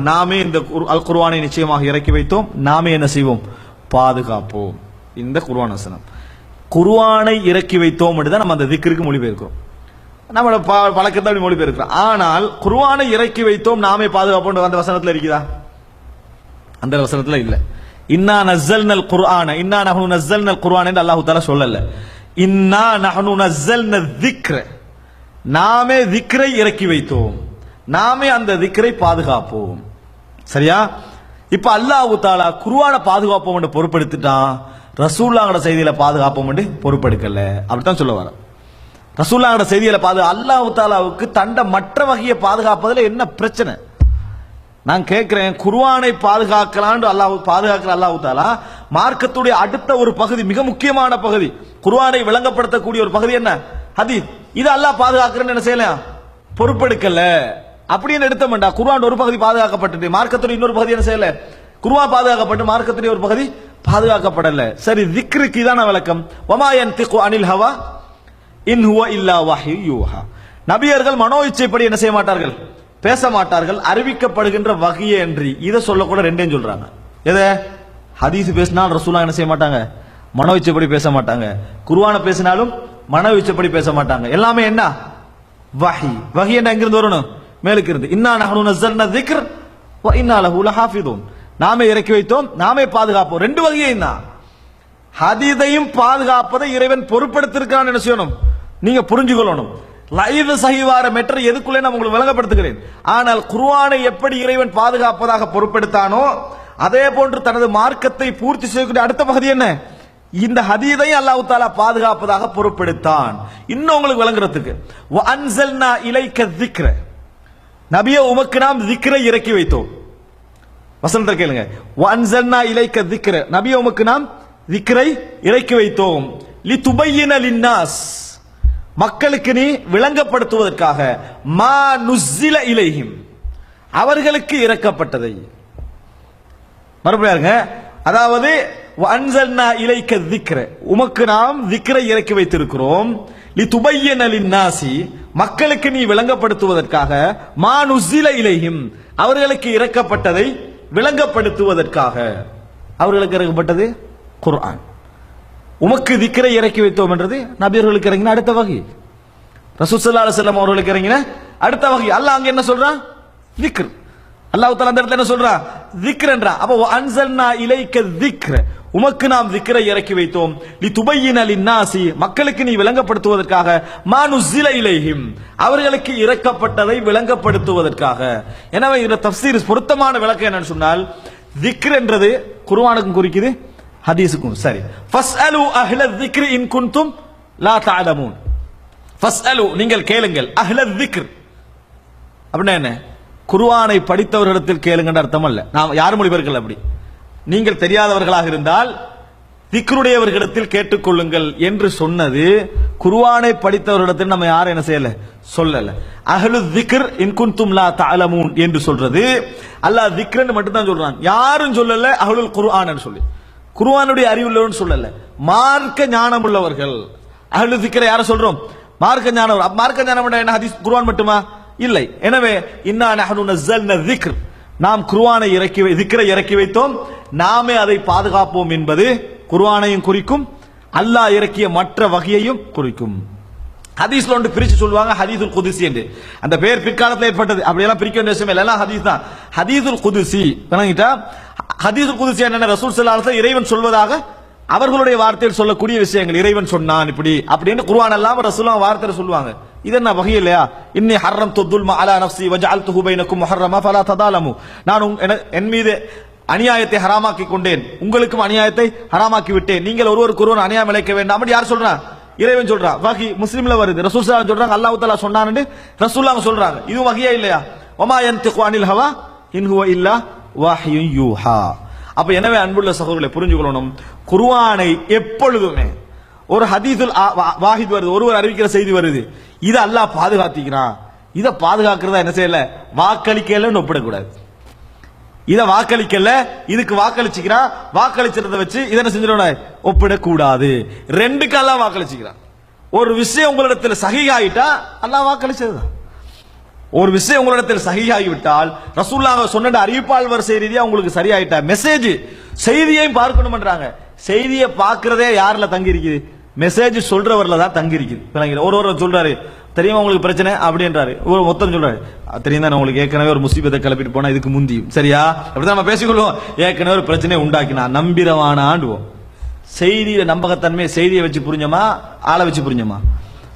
நாமே இந்த குர்- அல் குர்ஆனை நிச்சயமாக இறக்கி வைத்தோம். நாமே என்ன செய்வோம்? பாதுகாப்போம். இந்த குர்ஆன் வசனம். குர்ஆனை இறக்கி வைத்தோம் தான் நம்ம அந்த திக்கிற்கு மொழிபெயர்க்கிறோம். நம்மளை ப- பழக்கத்தை அப்படி மொழிபெயர்க்கிறோம் ஆனால் குர்ஆனை இறக்கி வைத்தோம் நாமே பாதுகாப்போம் அந்த வசனத்தில் இருக்குதா? அந்த வசனத்தில் இல்லை. இன்னா நஸ்ஸல்னல் குர்ஆன இன்னா நஹனு நஸ்ஸல்னல் குர்ஆன் என்று அல்லாஹ் தஆலா சொல்லல. இன்னா நஹனு நல் திக்ர நாமே திக்ரை இறக்கி வைத்தோம். நாமே அந்த திக்ரை பாதுகாப்போம். சரியா? இப்ப அல்லாஹு தாலா குருவான பாதுகாப்போம் என்று பொறுப்பெடுத்துட்டான் ரசூல்லாங்கட செய்தியில பாதுகாப்போம் என்று பொறுப்பெடுக்கல அப்படித்தான் சொல்ல வர ரசூல்லாங்கட செய்தியில பாது அல்லாஹு தாலாவுக்கு தண்ட மற்ற வகையை பாதுகாப்பதில் என்ன பிரச்சனை? நான் கேட்கிறேன் குர்வானை பாதுகாக்கலான்னு அல்லாஹ் பாதுகாக்கிற அல்லாஹு தாலா மார்க்கத்துடைய அடுத்த ஒரு பகுதி மிக முக்கியமான பகுதி குர்வானை விளங்கப்படுத்தக்கூடிய ஒரு பகுதி என்ன? ஹதீஸ். இது அல்லாஹ் பாதுகாக்கிறேன்னு என்ன செய்யலாம் பொறுப்பெடுக்கல. அப்படின்னு எடுத்த மாட்டா? ஒரு பகுதி பாதுகாக்கப்பட்டது. மார்க்கத்துடைய இன்னொரு பகுதி என்ன செய்யல? குர்ஆன் பாதுகாக்கப்பட்டு மார்க்கத்துடைய ஒரு பகுதி பாதுகாக்கப்படல. சரி திக்ருக்கு இதான விளக்கம். ஒமாயன் திக்கு அனில் ஹவா? இன் ஹுவ இல்லா வாஹி யூஹா. நபியர்கள் மனோ இச்சைப்படி என்ன செய்ய மாட்டார்கள்? பேச மாட்டார்கள். அறிவிக்கப்படுகின்ற வகையே என்று இதை சொல்லக்கூட ரெண்டையும் சொல்றாங்க. எதை? ஹதீஸ் பேசினால் ரசூலா என்ன செய்ய மாட்டாங்க? மனோ இச்சைப்படி பேச மாட்டாங்க. குருவான பேசினாலும் மனோ பேச மாட்டாங்க. எல்லாமே என்ன? வஹி. வஹி என்ன எங்கிருந்து வரணும்? மேலுக்கு இருந்து. இன்னா நஹனு நஸ்ஸல்னா திக்ர் வ இன்னா லஹு லஹாஃபிதுன். நாமே இறக்கி வைத்தோம் நாமே பாதுகாப்போம். ரெண்டு வகையும் தான் ஹதீதையும் பாதுகாப்பதை இறைவன் பொறுப்படுத்திருக்கான்னு என்ன செய்யணும்? நீங்க புரிஞ்சுக்கொள்ளணும். லைவ் சகிவார மெட்டர் எதுக்குள்ளே நான் உங்களுக்கு விளங்கப்படுத்துகிறேன்? ஆனால் குருவானை எப்படி இறைவன் பாதுகாப்பதாக பொறுப்படுத்தானோ அதே போன்று தனது மார்க்கத்தை பூர்த்தி செய்யக்கூடிய அடுத்த பகுதி என்ன? இந்த ஹதீதையும் அல்லாஹு தாலா பாதுகாப்பதாக பொறுப்பெடுத்தான் இன்னும் உங்களுக்கு விளங்குறதுக்கு. அன்சல்னா இலைக்க திக்ர. நபிய உமக்கு நாம் திக்ரை இறக்கி வைத்தோம். வசனத்தை கேளுங்க. அன்சல்னா இலைக்க திக்ர. நபிய உமக்கு நாம் திக்ரை இறக்கி வைத்தோம். லி துபையின லின்னாஸ். மக்களுக்கு நீ விளங்கப்படுத்துவதற்காக மா நுஸ்ஸில இலைஹிம். அவர்களுக்கு இறக்கப்பட்டதை. மறுபடியாருங்க அதாவது வன்சன்னா இலைக்க திக்ர உமக்கு நாம் திக்ரை இறக்கி வைத்திருக்கிறோம். லி துபையன நாசி மக்களுக்கு நீ விளங்கப்படுத்துவதற்காக. மானுசில இலையும் அவர்களுக்கு இறக்கப்பட்டதை விளங்கப்படுத்துவதற்காக. அவர்களுக்கு இறக்கப்பட்டது குர்ஆன். உமக்கு திக்ரை இறக்கி வைத்தோம் என்றது நபியர்களுக்கு இறங்கின அடுத்த வகை. ரசூசல்லா அலுவலம் அவர்களுக்கு இறங்கின அடுத்த வகை. அல்ல அங்க என்ன சொல்றான்? திக்ர் அல்லாஹ் தஆலா அந்த இடத்துல என்ன சொல்றான் திக்ரன்றா. அப்போ அன்சல்னா இலைக்க திக்ர. உமக்கு நாம் திக்ரை இறக்கி வைத்தோம். நீ துபையின் லின்னாசி. மக்களுக்கு நீ விளங்கப்படுத்துவதற்காக. மானுசில நுஸ்ஸில இலைஹிம். அவர்களுக்கு இறக்கப்பட்டதை விளங்கப்படுத்துவதற்காக. எனவே இந்த தப்சீர் பொருத்தமான விளக்கம் என்னன்னு சொன்னால் திக்ர் என்றது குருவானுக்கும் குறிக்குது ஹதீஸுக்கும். சரி. ஃபஸ்அலு அஹ்ல திக்ரி இன் குன்தும் லா தஅலமூன். ஃபஸ்அலு நீங்கள் கேளுங்கள். அஹ்ல திக்ர். அப்படின்னா என்ன? குருவானை படித்தவர்களிடத்தில் கேளுங்கன்ற அர்த்தம் அல்ல. நாம் யார் மொழிபெயர்கள் அப்படி? நீங்கள் தெரியாதவர்களாக இருந்தால் திக்ருடையவர்களிடத்தில் கேட்டுக்கொள்ளுங்கள் என்று சொன்னது குருவானை படித்தவர்களிடத்தில் நம்ம யாரும் என்ன செய்யல? சொல்லல. அகலு திக்ர் இன்குன் குன்தும் லா என்று சொல்றது. அல்லாஹ் திக்ரன் மட்டும்தான் சொல்றான். யாரும் சொல்லல அகலுல் குர்ஆன் சொல்லி. குருவானுடைய அறிவுள்ளவன் சொல்லல. மார்க்க ஞானம் உள்ளவர்கள் அகலு திக்ரை யார சொல்றோம்? மார்க்க ஞானம் மார்க்க ஞானம் என்ன? ஹதீஸ் குருவான் மட்டுமா? இல்லை. எனவே இன்னா நஹனு நாம் குர்வானை இறக்கி வை- இறக்கி வைத்தோம். நாமே அதை பாதுகாப்போம் என்பது குர்ஆனையும் குறிக்கும் அல்லாஹ் இறக்கிய மற்ற வகையையும் குறிக்கும். ஹதீஸ்ல ஒன்று பிரிச்சு சொல்லுவாங்க ஹதீதுல் குதுசி என்று. அந்த பெயர் பிற்காலத்தில் ஏற்பட்டது. அப்படியெல்லாம் பிரிக்க வேண்டிய விஷயம் இல்லை. ஹதீஸ் தான். ஹதீதுல் குதுசி. விளங்கிட்டா? ஹதீதுல் குதிசி என்னென்ன? ரசூல் ஸல்லல்லாஹு இறைவன் சொல்வதாக அவர்களுடைய வார்த்தையில் சொல்லக்கூடிய விஷயங்கள். இறைவன் சொன்னான் இப்படி அப்படின்னு குருவான் எல்லாம் ரசூலாம் வார்த்தையில் சொல்லுவாங்க. இது என்ன வகை இல்லையா இன்னி ஹர்ரம் துல்மா அலா நப்சி வஜால் பைனக்கும் ஹர்ரமா ஃபலா ததாலமு நான் என- என் மீது அநியாயத்தை ஹராமாக்கி கொண்டேன் உங்களுக்கும் அநியாயத்தை ஹராமாக்கி விட்டேன் நீங்கள் ஒருவருக்கு ஒருவர் அநியாயம் இழைக்க வேண்டாம் அப்படி யார் சொல்றா? இறைவன் சொல்றா. வகி முஸ்லீம்ல வருது ரசூல் சொல்றாங்க. அல்லாஹ் தஆலா சொன்னான்னு ரசூல்லாங்க சொல்றாங்க. இது வகையா இல்லையா ஒமா யன்திகு அனில் ஹவா இன்ஹுவ இல்லா வாஹியும் யூஹா அப்ப எனவே அன்புள்ள சகோதரர்களை புரிஞ்சுக்கொள்ளணும் குருவானை எப்பொழுதுமே ஒரு ஹதீதுல் ஆ- வா- வாஹித் வருது ஒருவர் அறிவிக்கிற செய்தி வருது. இதை அல்லாஹ் பாதுகாத்திக்கிறான். இதை பாதுகாக்கிறதா என்ன செய்யல? வாக்களிக்கலன்னு ஒப்பிடக்கூடாது. இதை வாக்களிக்கல இதுக்கு வாக்களிச்சுக்கிறான். வாக்களிச்சிருந்த வச்சு இதை என்ன செஞ்சிடணும் ஒப்பிடக்கூடாது. ரெண்டுக்கு அல்லாஹ் வாக்களிச்சுக்கிறான். ஒரு விஷயம் உங்களிடத்தில் சகிகாயிட்டா அல்லா வாக்களிச்சதுதான். ஒரு விஷயம் உங்களிடத்தில் சகியாகிவிட்டால் ரசூல்லாக சொன்ன அறிவிப்பால் வரிசை ரீதியாக உங்களுக்கு சரியாயிட்டா மெசேஜ் செய்தியையும் பார்க்கணும்ன்றாங்க. செய்தியை பார்க்கறதே யாரில் தங்கி இருக்குது மெசேஜ் சொல்றவர்ல தான் தங்கி இருக்குது ஒரு ஒரு சொல்றாரு தெரியுமா உங்களுக்கு பிரச்சனை? அப்படின்றாரு ஒரு மொத்தம் சொல்றாரு தெரியும் தான் உங்களுக்கு ஏற்கனவே ஒரு முசீபத்தை கிளப்பிட்டு போனா இதுக்கு முந்தியும். சரியா? அப்படிதான் நம்ம பேசிக்கொள்வோம். ஏற்கனவே ஒரு பிரச்சனையை உண்டாக்கினா நம்பிரவான ஆண்டுவோம் செய்தியில நம்பகத்தன்மை செய்தியை வச்சு புரிஞ்சோமா? ஆளை வச்சு புரிஞ்சோமா?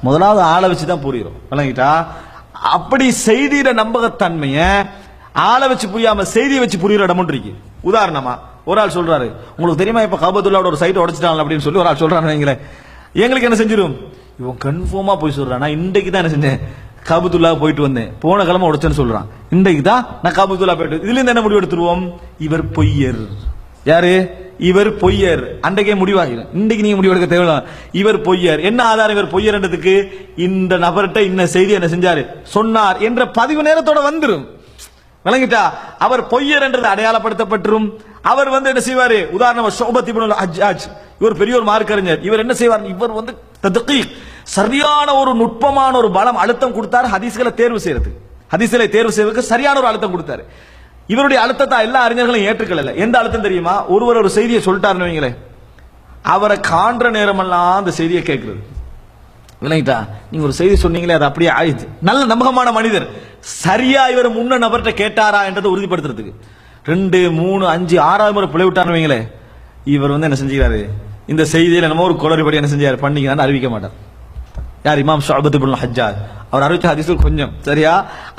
முதலாவது ஆளை வச்சு தான் புரியுறோம். விளங்கிட்டா? அப்படி செய்தியில நம்பகத்தன்மையை ஆளை வச்சு புரியாம செய்தியை வச்சு புரியுற இடம் இருக்கு. உதாரணமா ஒரு ஆள் சொல்றாரு உங்களுக்கு தெரியுமா இப்ப கபத்துள்ளாவோட ஒரு சைட் உடைச்சிட்டாங்க அப்படின்னு சொல்லி ஒரு ஆள் சொல்றாரு எங்களுக்கு என்ன செஞ்சிரும்? இவன் கன்ஃபார்மா போய் சொல்றான். நான் இன்றைக்கு தான் என்ன செஞ்சேன்? காபத்துல்லா போயிட்டு வந்தேன். போன கிழமை உடைச்சேன்னு சொல்றான். இன்றைக்கு தான் நான் காபத்துல்லா போயிட்டு இதுல இருந்து என்ன முடிவு எடுத்துருவோம்? இவர் பொய்யர். யாரு? இவர் பொய்யர். அன்றைக்கே முடிவாகிடும். இன்றைக்கு நீங்க முடிவெடுக்க தேவையில்ல. இவர் பொய்யர். என்ன ஆதாரம் இவர் பொய்யர்ன்றதுக்கு? இந்த நபர்கிட்ட இன்ன செய்தி என்ன செஞ்சாரு? சொன்னார் என்ற பதிவு நேரத்தோட வந்துரும். விளங்கிட்டா? அவர் பொய்யர் என்றது அடையாளப்படுத்தப்பட்டிரும். அவர் வந்து என்ன செய்வாரு? உதாரணமா ஷோபத் இப்னுல் அஜ் இவர் பெரிய ஒரு மார்க்கறிஞர். இவர் என்ன செய்வார்? இவர் வந்து தத்கீக். சரியான ஒரு நுட்பமான ஒரு பலம் அழுத்தம் கொடுத்தார் ஹதீஸ்களை தேர்வு செய்யறது ஹதீஸ்களை தேர்வு செய்வதற்கு சரியான ஒரு அழுத்தம் கொடுத்தாரு. இவருடைய அழுத்தத்தை எல்லா அறிஞர்களும் ஏற்றுக்கல எந்த அழுத்தம் தெரியுமா? ஒருவர் ஒரு செய்தியை சொல்லிட்டாருன்னு வைங்களேன். அவரை காண்ற நேரமெல்லாம் அந்த செய்தியை கேட்கிறது. விளங்கிட்டா? நீங்க ஒரு செய்தி சொன்னீங்களே அது அப்படியே ஆயிடுச்சு. நல்ல நம்பகமான மனிதர். சரியா இவர் முன்ன நபர்கிட்ட கேட்டாரா என்றதை உறுதிப்படுத்துறதுக்கு. ரெண்டு மூணு அஞ்சு ஆறாவது முறை பிழை விட்டாருன்னு வைங்களேன். இவர் வந்து என்ன செஞ்சுக்கிறாரு? இந்த செய்தியில் நம்ம ஒரு குளறுபடி என்ன செஞ்சார். பண்ணீங்கன்னு அறிவிக்க மாட்டார். யார் இமாம் ஷாபத் இப்னு ஹஜ்ஜாஜ் அவர் அறிவிச்ச ஹதீஸில் கொஞ்சம் சரியா?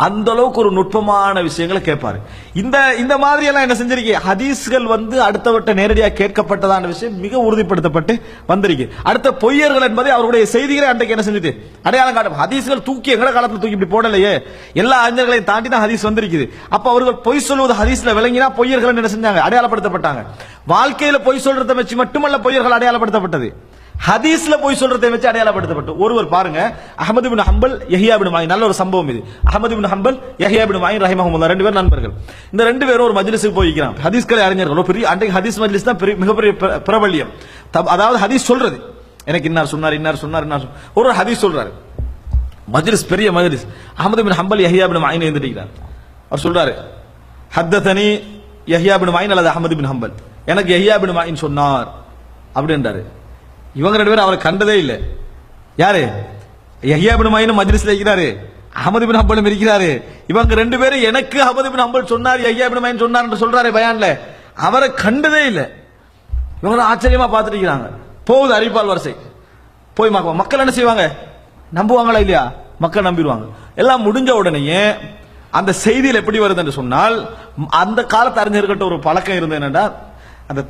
அந்த அளவுக்கு ஒரு நுட்பமான விஷயங்களை கேட்பாரு. இந்த இந்த மாதிரி எல்லாம் என்ன செஞ்சிருக்கீங்க ஹதீஸ்கள் வந்து அடுத்தவட்ட நேரடியாக கேட்கப்பட்டதான விஷயம் மிக உறுதிப்படுத்தப்பட்டு வந்திருக்கு. அடுத்த பொய்யர்கள் என்பதை அவருடைய செய்திகளை அன்றைக்கு என்ன செஞ்சுட்டு அடையாளம் காட்டும். ஹதீஸ்கள் தூக்கி எங்கட காலத்தில் தூக்கி இப்படி போடலையே? எல்லா அறிஞர்களையும் தாண்டி தான் ஹதீஸ் வந்திருக்குது. அப்ப அவர்கள் பொய் சொல்வது ஹதீஸ்ல விளங்கினா பொய்யர்கள் என்ன செஞ்சாங்க? அடையாளப்படுத்தப்பட்டாங்க. வாழ்க்கையில பொய் சொல்றதை வச்சு மட்டுமல்ல பொய்யர்கள் அடையாளப்படுத்தப்பட்டது. ஹதீஸ்ல போய் சொல்றதை வச்சு அடையாளப்படுத்தப்பட்டு. ஒருவர் பாருங்க அகமது பின் ஹம்பல் யஹியா பின் மாயின் நல்ல ஒரு சம்பவம் இது. அகமது பின் ஹம்பல் யஹியா பின் மாயின் ரஹிமஹமுல்லா ரெண்டு பேர் நண்பர்கள். இந்த ரெண்டு பேரும் ஒரு மஜ்லிஸுக்கு போய்க்கிறான் ஹதீஸ்களை அறிஞர்கள். ஒரு பெரிய அன்றைக்கு ஹதீஸ் மஜ்லிஸ் தான் பெரிய மிகப்பெரிய பிர- பிரபல்யம். தப்- அதாவது ஹதீஸ் சொல்றது. எனக்கு இன்னார் சொன்னார் இன்னார் சொன்னார் இன்னார் ஒரு ஹதீஸ் சொல்றாரு. மஜ்லிஸ் பெரிய மஜ்லிஸ். அஹமது பின் ஹம்பல் யஹியா பின் மாயின் எழுந்திருக்கிறார். அவர் சொல்றாரு ஹத்தனி யஹியா பின் மாயின் அல்லது அஹமது பின் ஹம்பல். எனக்கு யஹியா பின் மாயின் சொன்னார். அப்படின்றாரு. இவங்க ரெண்டு பேரும் அவரை கண்டதே இல்லை. யாரு? யஹ்யா மயினும் மஜ்லிஸ்ல இருக்கிறாரு. அகமது பின் ஹம்பலும் இருக்கிறாரு. இவங்க ரெண்டு பேரும் எனக்கு அகமது பின் ஹம்பல் சொன்னார் யஹ்யா பின் சொன்னார் என்று சொல்றாரு பயான்ல. அவரை கண்டதே இல்லை. இவங்க ஆச்சரியமா பார்த்துட்டு இருக்கிறாங்க. போகுது அறிவிப்பால் வரிசை. போய் மக்கள் மக்கள் என்ன செய்வாங்க? நம்புவாங்களா இல்லையா? மக்கள் நம்பிடுவாங்க. எல்லாம் முடிஞ்ச உடனேயே அந்த செய்தியில் எப்படி வருதுன்னு சொன்னால் அந்த காலத்து அறிஞர்கிட்ட ஒரு பழக்கம் இருந்தது என்னன்னா அந்த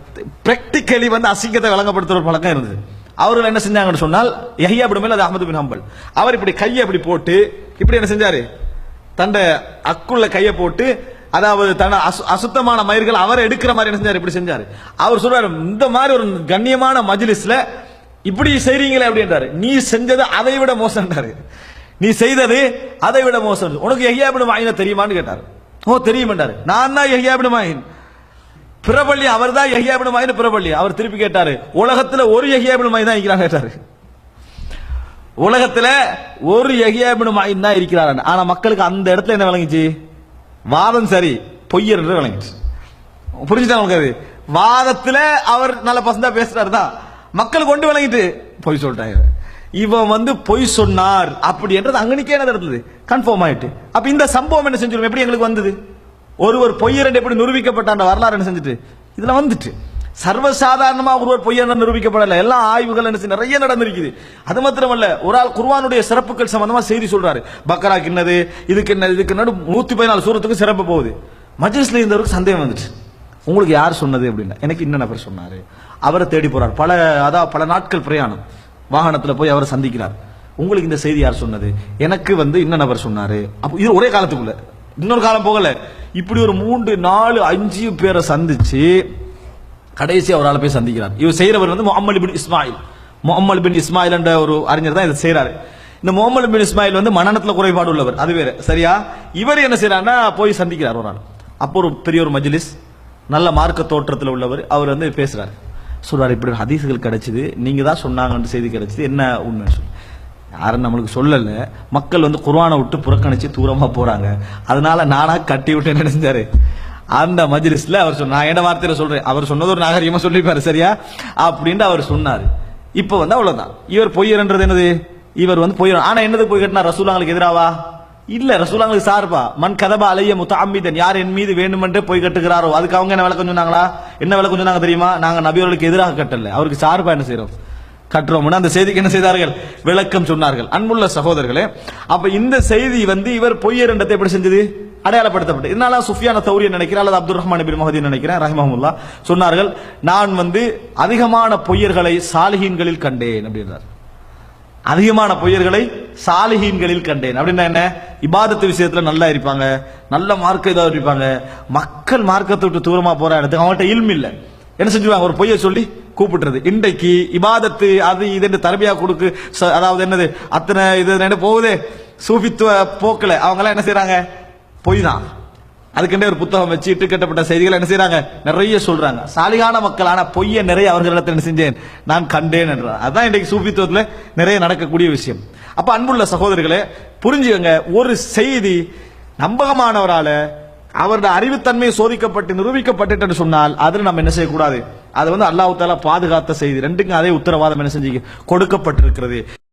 பிராக்டிக்கலி வந்து அசிங்கத்தை விளங்கப்படுத்துற ஒரு பழக்கம் இருந்தது. அவர்கள் என்ன செஞ்சாங்கன்னு சொன்னால் யஹியா பின் அது அஹமது பின் ஹம்பல். அவர் இப்படி கையை இப்படி போட்டு இப்படி என்ன செஞ்சாரு? தண்ட அக்குள்ள கையை போட்டு அதாவது தன்னை அசு- அசுத்தமான மயிர்கள் அவர் எடுக்கிற மாதிரி என்ன செஞ்சார்? இப்படி செஞ்சாரு. அவர் சொல்றாரு இந்த மாதிரி ஒரு கண்ணியமான மஜ்லிஸ்ல இப்படி செய்றீங்களே அப்படின்றாரு. நீ செஞ்சது அதை விட மோசம்ன்றாரு. நீ செய்தது அதை விட மோசம் உனக்கு எஹ்யாபின் மாயின தெரியுமான்னு கேட்டார். ஓ தெரியுமென்றாரு. நான் தான் எஹ்யாபின் மாயின் பிரபள்ளி அவர் தான் எஹ்யாபின் மாயின் பிரபள்ளி அவர் திருப்பி கேட்டாரு உலகத்துல ஒரு எஹ்யாபின் மாயின் தான் இருக்கிறாங்க கேட்டாரு. உலகத்துல ஒரு எகியாபின் மாயின் தான் இருக்கிறார். ஆனா மக்களுக்கு அந்த இடத்துல என்ன விளங்குச்சு? வாதம் சரி பொய்யர் என்று விளங்குச்சு. புரிஞ்சுட்டா உங்களுக்கு அது? வாதத்துல அவர் நல்ல பசந்தா பேசுறாரு தான். மக்கள் கொண்டு விளங்கிட்டு பொய் சொல்லிட்டாங்க இவன் வந்து பொய் சொன்னார் அப்படி என்றது அங்கனிக்கே என்ன நடந்தது? கன்ஃபார்ம் ஆயிட்டு. அப்ப இந்த சம்பவம் என்ன செஞ்சிடும்? எப்படி எங்களுக்கு வந்தது? ஒருவர் பொய்யர் எப்படி நிரூபிக்கப்பட்ட அந்த வரலாறு என்ன செஞ்சுட்டு? இதுல வந்துட்டு. சர்வசாதாரணமா ஒருவர் பொய்யர் நிரூபிக்கப்படல. எல்லா ஆய்வுகள் என்ன நிறைய நடந்திருக்குது. அது மாத்திரமல்ல ஒரு ஆள் குர்வானுடைய சிறப்புகள் சம்பந்தமா செய்தி சொல்றாரு. பக்கராக்கு என்னது இதுக்கு என்ன இதுக்கு நடு நூத்தி பதினாலு சூரத்துக்கு சிறப்பு போகுது. மஜ்லிஸ்ல இருந்தவருக்கு சந்தேகம் வந்துச்சு. உங்களுக்கு யார் சொன்னது அப்படின்னா எனக்கு இன்ன நபர் சொன்னாரு. அவரை தேடி போறார். பல அதான் பல நாட்கள் பிரயாணம். வாகனத்துல போய் அவரை சந்திக்கிறார். உங்களுக்கு இந்த செய்தி யார் சொன்னது? எனக்கு வந்து இன்ன நபர் சொன்னாரு. அப்போ இது ஒரே காலத்துக்குள்ள. இன்னொரு காலம் போகல. இப்படி ஒரு மூன்று நாலு அஞ்சு பேரை சந்திச்சு கடைசி அவரால் போய் சந்திக்கிறார். இவர் செய்யறவர் வந்து முகமது பின் இஸ்மாயில். முகமது பின் இஸ்மாயில் என்ற ஒரு அறிஞர் தான் இதை செய்றாரு. இந்த முகமது பின் இஸ்மாயில் வந்து மனநலத்தில் குறைபாடு உள்ளவர். அது வேற. சரியா? இவர் என்ன செய்யறாருன்னா போய் சந்திக்கிறார் ஒரு நாள் அப்போ ஒரு பெரிய ஒரு மஜ்லிஸ் நல்ல மார்க்க தோற்றத்தில் உள்ளவர். அவர் வந்து பேசுறாரு. சொல்றாரு இப்படி ஒரு ஹதீஸ்கள் கிடைச்சது நீங்க தான் சொன்னாங்கன்னு செய்தி கிடைச்சது என்ன உண்மை சொல்லி. யாரும் நம்மளுக்கு சொல்லலை. மக்கள் வந்து குர்வானை விட்டு புறக்கணித்து தூரமாக போகிறாங்க அதனால நானாக கட்டி விட்டு என்ன அந்த மஜ்லிஸில் அவர் சொன்ன நான் என்ன வார்த்தையில் சொல்கிறேன் அவர் சொன்னது ஒரு நாகரிகமாக சொல்லிப்பார் சரியா? அப்படின்ட்டு அவர் சொன்னார். இப்போ வந்து அவ்வளோதான் இவர் பொய்யர்ன்றது என்னது? இவர் வந்து பொய்யர் ஆனால் என்னது பொய் கட்டினா ரசூலாங்களுக்கு எதிராவா? இல்ல ரசூலாங்களுக்கு சார்பா? மண் கதபா அலைய முத்தாமிதன் யார் என் மீது வேண்டுமென்றே போய் கட்டுகிறாரோ? அதுக்கு அவங்க என்ன விளக்கம் சொன்னாங்களா? என்ன விளக்கம் சொன்னாங்க தெரியுமா? நாங்க நபியவர்களுக்கு எதிராக கட்டல. அவருக்கு சார்பா என்ன செய்கிறோம் கட்டுறோம்னு அந்த செய்திக்கு என்ன செய்தார்கள்? விளக்கம் சொன்னார்கள். அன்புள்ள சகோதரர்களே அப்ப இந்த செய்தி வந்து இவர் பொய்யரண்டத்தை எப்படி செஞ்சது? அடையாளப்படுத்தப்பட்டு இதனால சுஃபியான தௌரிய நினைக்கிறேன் அல்லது அப்துல் ரஹ்மான் பின் மஹதி நினைக்கிறேன் ரஹ்மஹமுல்லா சொன்னார்கள் நான் வந்து அதிகமான பொய்யர்களை சாலிஹீன்களில் கண்டேன் அப்படின்றார். அதிகமான பொய்யர்களை சாலிஹீன்களில் கண்டேன். அப்படின்னா என்ன? இபாதத்து விஷயத்துல நல்லா இருப்பாங்க நல்ல மார்க்க இதாக இருப்பாங்க. மக்கள் மார்க்கத்தை விட்டு தூரமா போற இடத்துக்கு அவங்கள்ட்ட இல்ம என்ன செஞ்சுவாங்க ஒரு பொய்யை சொல்லி கூப்பிட்டுறது இன்றைக்கு இபாதத்து அது இது தரபியா கொடுக்கு ச- அதாவது என்னது அத்தனை இது என்ன போகுது? சூஃபித்துவ போக்கில். அவங்கெல்லாம் என்ன செய்கிறாங்க பொய் தான். அதுக்குண்டே ஒரு புத்தகம் வச்சு இட்டு கட்டப்பட்ட செய்திகள் என்ன செய்கிறாங்க நிறைய சொல்றாங்க. சாலிகான மக்களான பொய்ய நிறைய அவர்களிடத்தில் என்ன செஞ்சேன்? நான் கண்டேன் என்றார். அதான் இன்றைக்கு சூஃபித்துவத்தில் நிறைய நடக்கக்கூடிய விஷயம். அப்ப அன்புள்ள சகோதரர்களே புரிஞ்சுக்கங்க ஒரு செய்தி நம்பகமானவரால அவருடைய அறிவுத்தன்மை சோதிக்கப்பட்டு நிரூபிக்கப்பட்டு சொன்னால் அதில் நம்ம என்ன செய்யக்கூடாது? அது வந்து அல்லாஹ் தாலா பாதுகாத்த செய்தி. ரெண்டுக்கும் அதே உத்தரவாதம் என்ன செஞ்சு கொடுக்கப்பட்டிருக்கிறது.